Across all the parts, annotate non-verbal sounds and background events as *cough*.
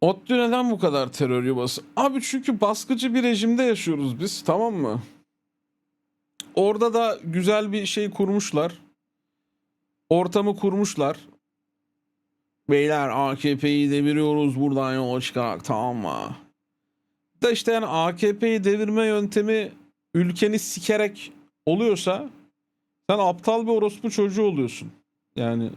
ODTÜ neden bu kadar terör yuvası? Abi çünkü baskıcı bir rejimde yaşıyoruz biz tamam mı? Orada da güzel bir şey kurmuşlar. Ortamı kurmuşlar. Beyler AKP'yi deviriyoruz buradan yola çıkarak tamam mı? Da işte yani AKP'yi devirme yöntemi ülkeni sikerek oluyorsa sen aptal bir orospu çocuğu oluyorsun. Yani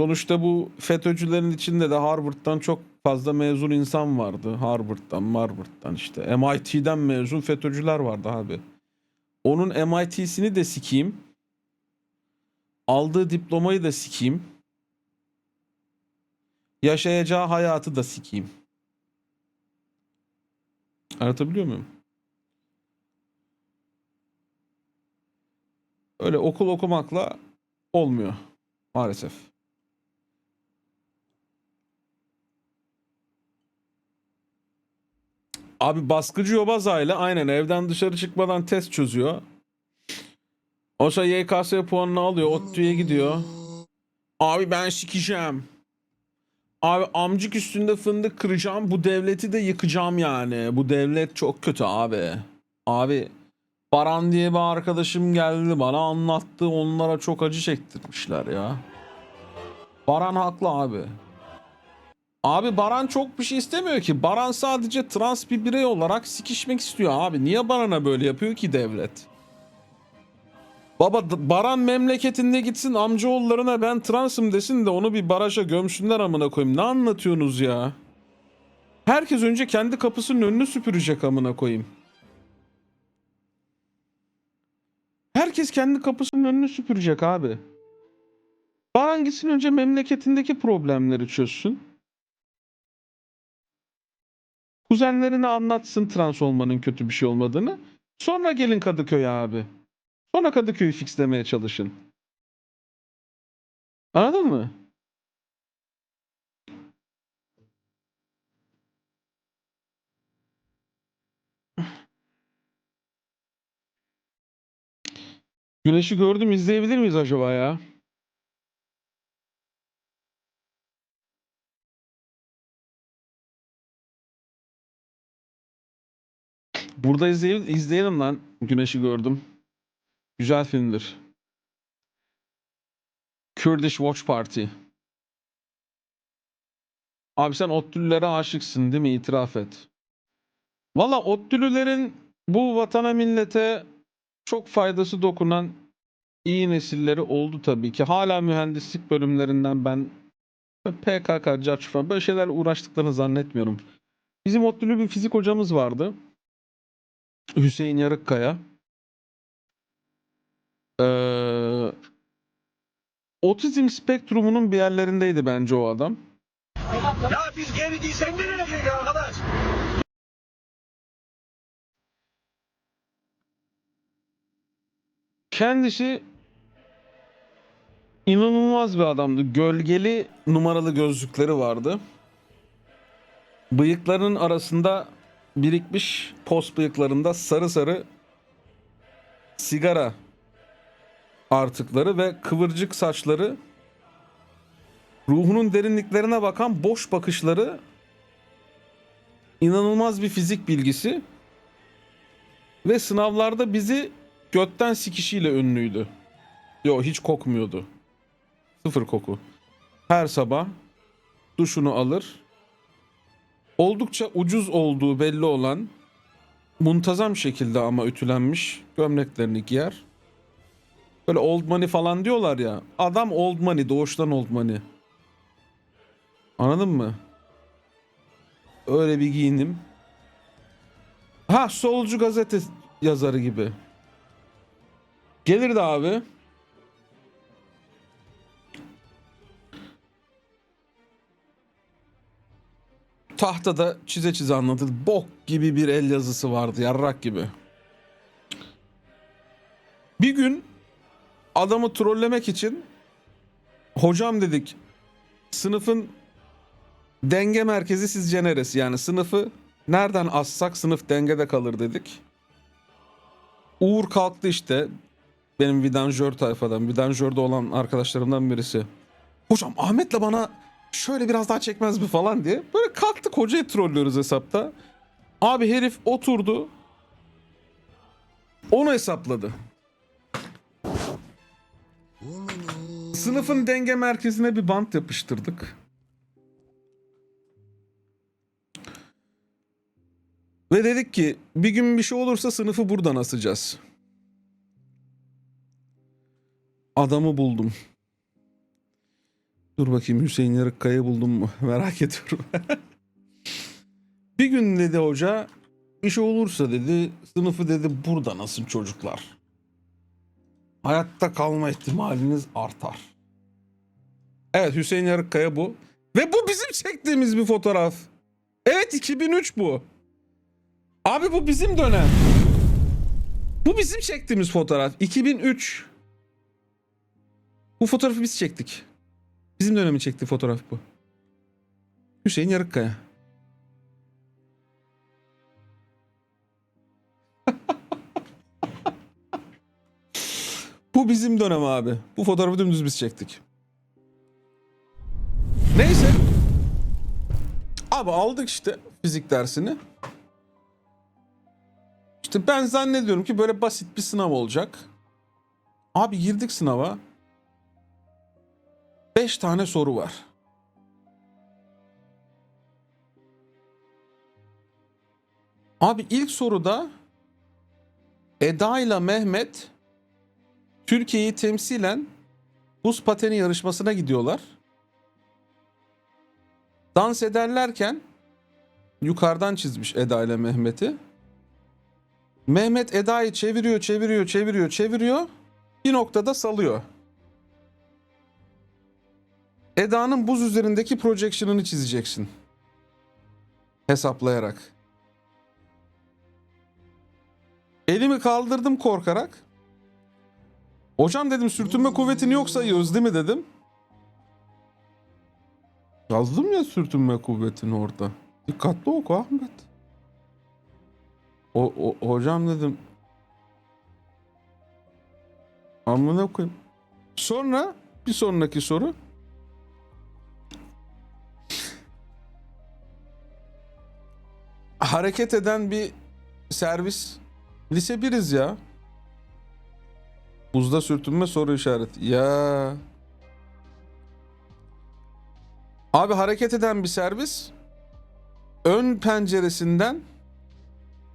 sonuçta bu FETÖ'cülerin içinde de Harvard'dan çok fazla mezun insan vardı. Harvard'dan, Harvard'dan işte MIT'den mezun FETÖ'cüler vardı abi. Onun MIT'sini de sikeyim. Aldığı diplomayı da sikeyim. Yaşayacağı hayatı da sikeyim. Anlatabiliyor muyum? Öyle okul okumakla olmuyor maalesef. Abi baskıcı yobaz aile aynen evden dışarı çıkmadan test çözüyor. Oysa YKS puanını alıyor. ODTÜ'ye gidiyor. Abi ben sikeceğim. Abi amcık üstünde fındık kıracağım. Bu devleti de yıkacağım yani. Bu devlet çok kötü abi. Abi Baran diye bir arkadaşım geldi bana anlattı. Onlara çok acı çektirmişler ya. Baran haklı abi. Abi Baran çok bir şey istemiyor ki. Baran sadece trans bir birey olarak sikişmek istiyor abi. Niye Baran'a böyle yapıyor ki devlet? Baba Baran memleketinde gitsin amcaoğullarına ben transım desin de onu bir baraja gömsünler amına koyayım. Ne anlatıyorsunuz ya? Herkes önce kendi kapısının önünü süpürecek amına koyayım. Herkes kendi kapısının önünü süpürecek abi. Baran gitsin önce memleketindeki problemleri çözsün. Kuzenlerine anlatsın trans olmanın kötü bir şey olmadığını. Sonra gelin Kadıköy'e abi. Sonra Kadıköy'ü fixlemeye çalışın. Anladın mı? Güneşi gördüm izleyebilir miyiz acaba ya? Burada izleyelim, izleyelim lan. Güneşi gördüm. Güzel filmdir. Kurdish Watch Party. Abi sen Ottülülere aşıksın değil mi? İtiraf et. Valla Ottülülerin bu vatana millete çok faydası dokunan iyi nesilleri oldu tabii ki. Hala mühendislik bölümlerinden ben PKK, CAÇ falan böyle şeylerle uğraştıklarını zannetmiyorum. Bizim Ottülü bir fizik hocamız vardı. Hüseyin Yarıkkaya. Ee, otizm spektrumunun bir yerlerindeydi bence o adam. Ya biz geri değil sen nereye gidiyorsun arkadaş? Kendisi inanılmaz bir adamdı. Gölgeli numaralı gözlükleri vardı. Bıyıklarının arasında birikmiş pos bıyıklarında sarı sarı sigara artıkları ve kıvırcık saçları ruhunun derinliklerine bakan boş bakışları inanılmaz bir fizik bilgisi ve sınavlarda bizi götten sikişiyle ünlüydü. Yo hiç kokmuyordu. Sıfır koku. Her sabah duşunu alır. Oldukça ucuz olduğu belli olan muntazam şekilde ama ütülenmiş gömleklerini giyer. Böyle old money falan diyorlar ya. Adam old money, doğuştan old money. Anladın mı? Öyle bir giyinim. Ha solcu gazete yazarı gibi. Gelirdi abi. Tahtada çize çize anlatır. Bok gibi bir el yazısı vardı. Yarrak gibi. Bir gün adamı trollemek için hocam dedik sınıfın denge merkezi sizce neresi? Yani sınıfı nereden assak sınıf dengede kalır dedik. Uğur kalktı işte. Benim vidanjör tayfadan, vidanjörde olan arkadaşlarımdan birisi. Hocam Ahmet'le bana şöyle biraz daha çekmez mi falan diye. Böyle kalktık hocayı trollüyoruz hesapta. Abi herif oturdu. Onu hesapladı. Sınıfın denge merkezine bir bant yapıştırdık. Ve dedik ki bir gün bir şey olursa sınıfı buradan asacağız. Adamı buldum. Dur bakayım Hüseyin Yarıkkaya buldum mu? *laughs* Merak ediyorum. *laughs* bir gün dedi hoca şey olursa dedi sınıfı dedi burada nasıl çocuklar. Hayatta kalma ihtimaliniz artar. Evet Hüseyin Yarıkkaya bu. Ve bu bizim çektiğimiz bir fotoğraf. Evet 2003 bu. Abi bu bizim dönem. Bu bizim çektiğimiz fotoğraf. 2003. Bu fotoğrafı biz çektik. Bizim dönemin çektiği fotoğraf bu. Hüseyin Yarıkkaya. *laughs* bu bizim dönem abi. Bu fotoğrafı dümdüz biz çektik. Neyse. Abi aldık işte fizik dersini. İşte ben zannediyorum ki böyle basit bir sınav olacak. Abi girdik sınava. 5 tane soru var. Abi ilk soruda Eda ile Mehmet Türkiye'yi temsilen buz pateni yarışmasına gidiyorlar. Dans ederlerken yukarıdan çizmiş Eda ile Mehmet'i. Mehmet Eda'yı çeviriyor, çeviriyor, çeviriyor, çeviriyor. Bir noktada salıyor. Eda'nın buz üzerindeki projection'ını çizeceksin. Hesaplayarak. Elimi kaldırdım korkarak. Hocam dedim sürtünme kuvvetini yok sayıyoruz değil mi dedim. Yazdım ya sürtünme kuvvetini orada. Dikkatli oku Ahmet. O, o hocam dedim. Amına koyayım. Sonra bir sonraki soru. Hareket eden bir servis. Lise 1'iz ya. Buzda sürtünme soru işareti. Ya. Abi hareket eden bir servis. Ön penceresinden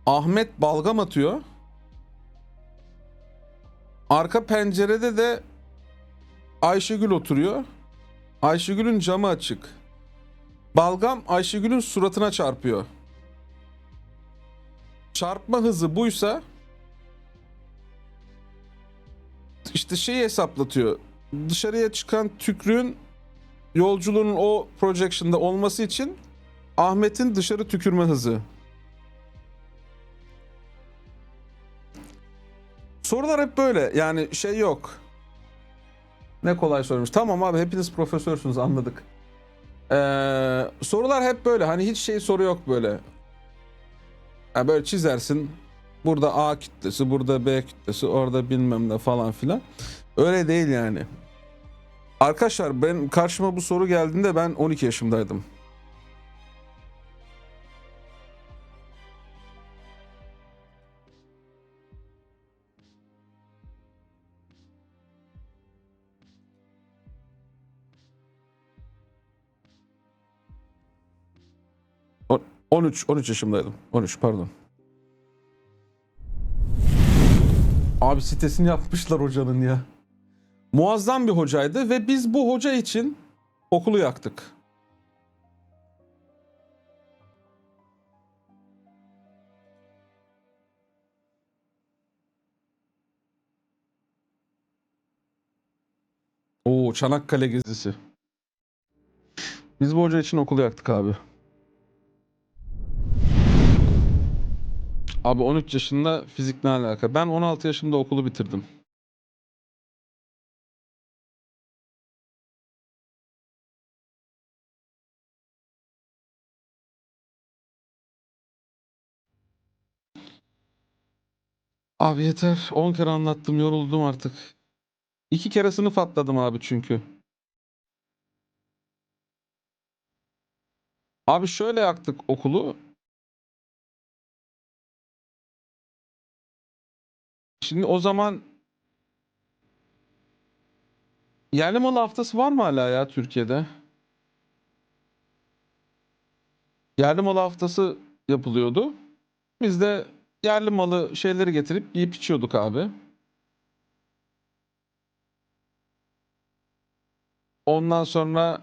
Ahmet balgam atıyor. Arka pencerede de Ayşegül oturuyor. Ayşegül'ün camı açık. Balgam Ayşegül'ün suratına çarpıyor. Çarpma hızı buysa işte şeyi hesaplatıyor. Dışarıya çıkan tükrüğün yolculuğun o projection'da olması için Ahmet'in dışarı tükürme hızı. Sorular hep böyle. Yani şey yok. Ne kolay sormuş. Tamam abi hepiniz profesörsünüz anladık. Ee, sorular hep böyle. Hani hiç şey soru yok böyle. Yani böyle çizersin. Burada A kütlesi, burada B kütlesi, orada bilmem ne falan filan. Öyle değil yani. Arkadaşlar ben karşıma bu soru geldiğinde ben 12 yaşımdaydım. 13 13 yaşımdaydım. 13 pardon. Abi sitesini yapmışlar hocanın ya. Muazzam bir hocaydı ve biz bu hoca için okulu yaktık. Oo Çanakkale gezisi. Biz bu hoca için okulu yaktık abi. Abi 13 yaşında fizik ne alaka? Ben 16 yaşımda okulu bitirdim. Abi yeter. 10 kere anlattım, yoruldum artık. İki kere sınıf atladım abi çünkü. Abi şöyle yaktık okulu. Şimdi o zaman yerli malı haftası var mı hala ya Türkiye'de? Yerli malı haftası yapılıyordu. Biz de yerli malı şeyleri getirip yiyip içiyorduk abi. Ondan sonra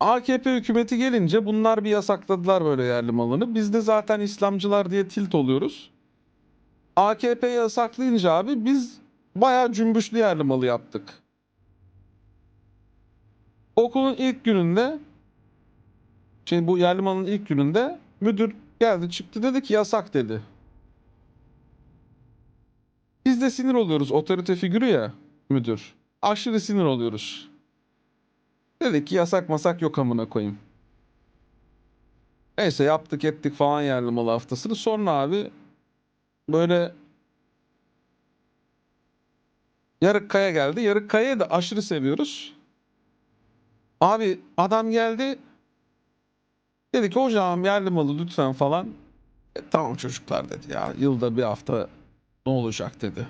AKP hükümeti gelince bunlar bir yasakladılar böyle yerli malını. Biz de zaten İslamcılar diye tilt oluyoruz. AKP yasaklayınca abi biz bayağı cümbüşlü yerli malı yaptık. Okulun ilk gününde şey bu yerli malın ilk gününde müdür geldi çıktı dedi ki yasak dedi. Biz de sinir oluyoruz otorite figürü ya müdür. Aşırı sinir oluyoruz. Dedik ki yasak masak yok amına koyayım. Neyse yaptık ettik falan yerli malı haftasını. Sonra abi böyle Yarıkkaya geldi. Yarıkkaya'yı da aşırı seviyoruz. Abi adam geldi. Dedi ki hocam yerli malı lütfen falan. E, tamam çocuklar dedi ya yılda bir hafta ne olacak dedi.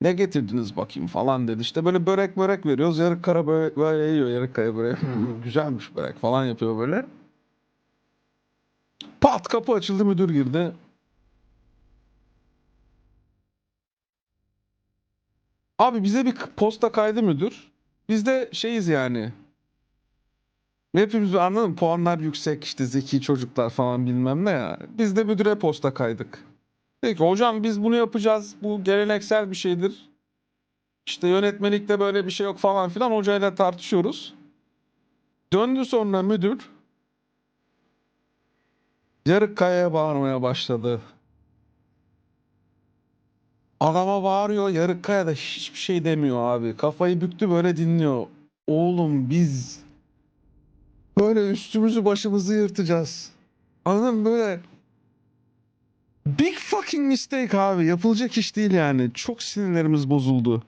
Ne getirdiniz bakayım falan dedi. İşte böyle börek börek veriyoruz. Yarık kara böyle, böyle yiyor. Yarık kaya böyle güzelmiş börek falan yapıyor böyle. Pat kapı açıldı müdür girdi. Abi bize bir posta kaydı müdür. Biz de şeyiz yani. Hepimiz anladın mı? Puanlar yüksek işte zeki çocuklar falan bilmem ne ya. Biz de müdüre posta kaydık. Dedi ki hocam biz bunu yapacağız. Bu geleneksel bir şeydir. İşte yönetmelikte böyle bir şey yok falan filan hocayla tartışıyoruz. Döndü sonra müdür Yarıkkaya'ya bağırmaya başladı. Adama bağırıyor Yarıkkaya da hiçbir şey demiyor abi. Kafayı büktü böyle dinliyor. Oğlum biz böyle üstümüzü başımızı yırtacağız. Anladın mı böyle Big fucking mistake abi. Yapılacak iş değil yani. Çok sinirlerimiz bozuldu.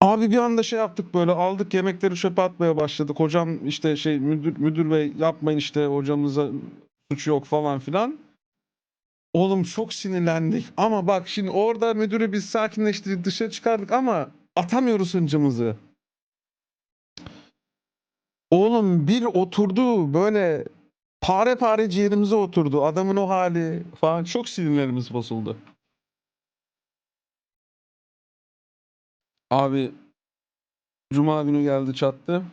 Abi bir anda şey yaptık böyle aldık yemekleri çöpe atmaya başladık. Hocam işte şey müdür müdür bey yapmayın işte hocamıza suçu yok falan filan. Oğlum çok sinirlendik ama bak şimdi orada müdürü biz sakinleştirdik dışarı çıkardık ama atamıyoruz hıncımızı. Oğlum bir oturdu böyle pare pare ciğerimize oturdu. Adamın o hali falan çok sinirlerimiz bozuldu. Abi Cuma günü geldi çattı.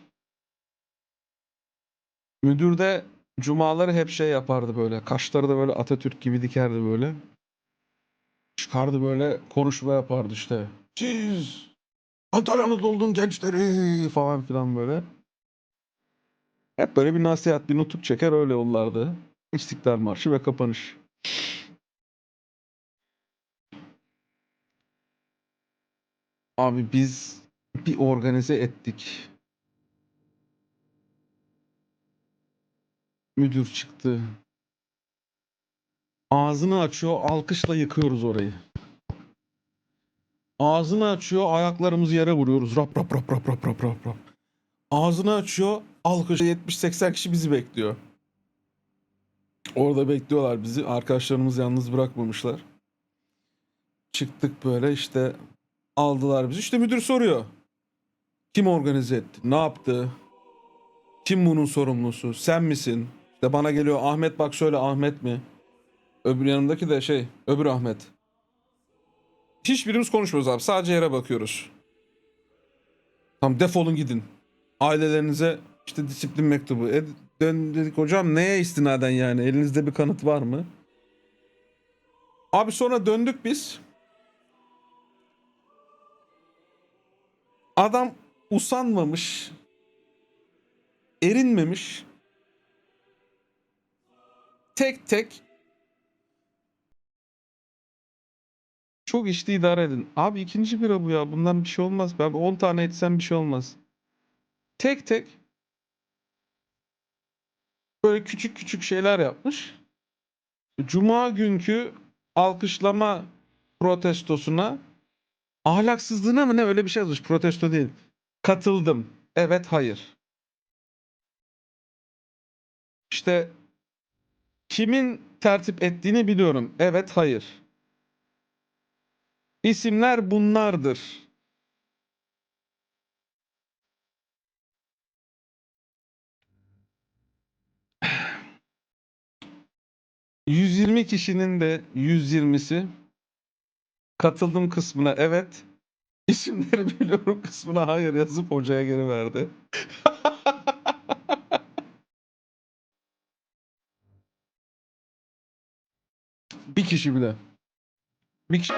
Müdür de cumaları hep şey yapardı böyle. Kaşları da böyle Atatürk gibi dikerdi böyle. Çıkardı böyle konuşma yapardı işte. Siz Antalya'nın olduğun gençleri falan filan böyle. Hep böyle bir nasihat, bir nutuk çeker öyle yollardı. İstiklal Marşı ve kapanış. Abi biz bir organize ettik. Müdür çıktı. Ağzını açıyor, alkışla yıkıyoruz orayı. Ağzını açıyor, ayaklarımızı yere vuruyoruz. Rap rap rap rap rap rap rap rap. Ağzını açıyor, alkış 70-80 kişi bizi bekliyor. Orada bekliyorlar bizi. Arkadaşlarımız yalnız bırakmamışlar. Çıktık böyle işte aldılar bizi. İşte müdür soruyor. Kim organize etti? Ne yaptı? Kim bunun sorumlusu? Sen misin? İşte bana geliyor Ahmet bak şöyle Ahmet mi? Öbür yanımdaki de şey öbür Ahmet. Hiçbirimiz konuşmuyoruz abi. Sadece yere bakıyoruz. Tamam defolun gidin. Ailelerinize işte disiplin mektubu. E, dön dedik hocam neye istinaden yani? Elinizde bir kanıt var mı? Abi sonra döndük biz. Adam usanmamış. Erinmemiş. Tek tek çok işte idare edin. Abi ikinci bira bu ya. Bundan bir şey olmaz. Ben 10 tane etsem bir şey olmaz. Tek tek böyle küçük küçük şeyler yapmış. Cuma günkü alkışlama protestosuna ahlaksızlığına mı ne öyle bir şey yazmış. Protesto değil. Katıldım. Evet, hayır. İşte kimin tertip ettiğini biliyorum. Evet, hayır. İsimler bunlardır. ...120 kişinin de 120'si... ...katıldım kısmına evet... ...isimleri biliyorum kısmına hayır yazıp hocaya geri verdi. *laughs* Bir kişi bile. Bir kişi...